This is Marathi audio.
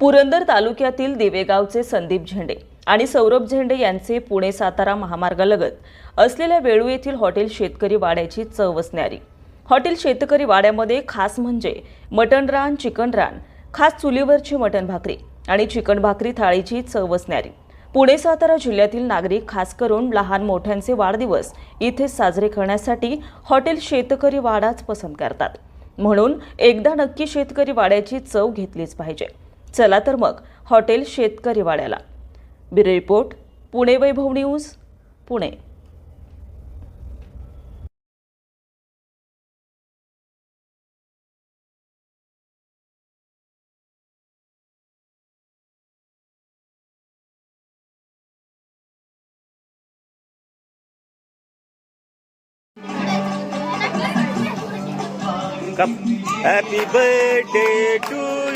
पुरंदर तालुक्यातील दिवेगावचे संदीप झेंडे आणि सौरभ झेंडे यांचे पुणे सातारा महामार्गालगत असलेल्या वेळू येथील हॉटेल शेतकरी वाड्याची चव असणारी. हॉटेल शेतकरी वाड्यामध्ये खास म्हणजे मटण रान चिकन रान खास चुलीवरची मटण भाकरी आणि चिकन भाकरी थाळीची चव असणारी. पुणे सातारा जिल्ह्यातील नागरिक खास करून लहान मोठ्यांचे वाढदिवस इथे साजरे करण्यासाठी हॉटेल शेतकरी वाडाच पसंत करतात. म्हणून एकदा नक्की शेतकरी वाड्याची चव घेतलीच पाहिजे. चला तर मग हॉटेल शेतकरी वाड्याला bureau report Pune Vaibhav news Pune Come. Happy birthday to you.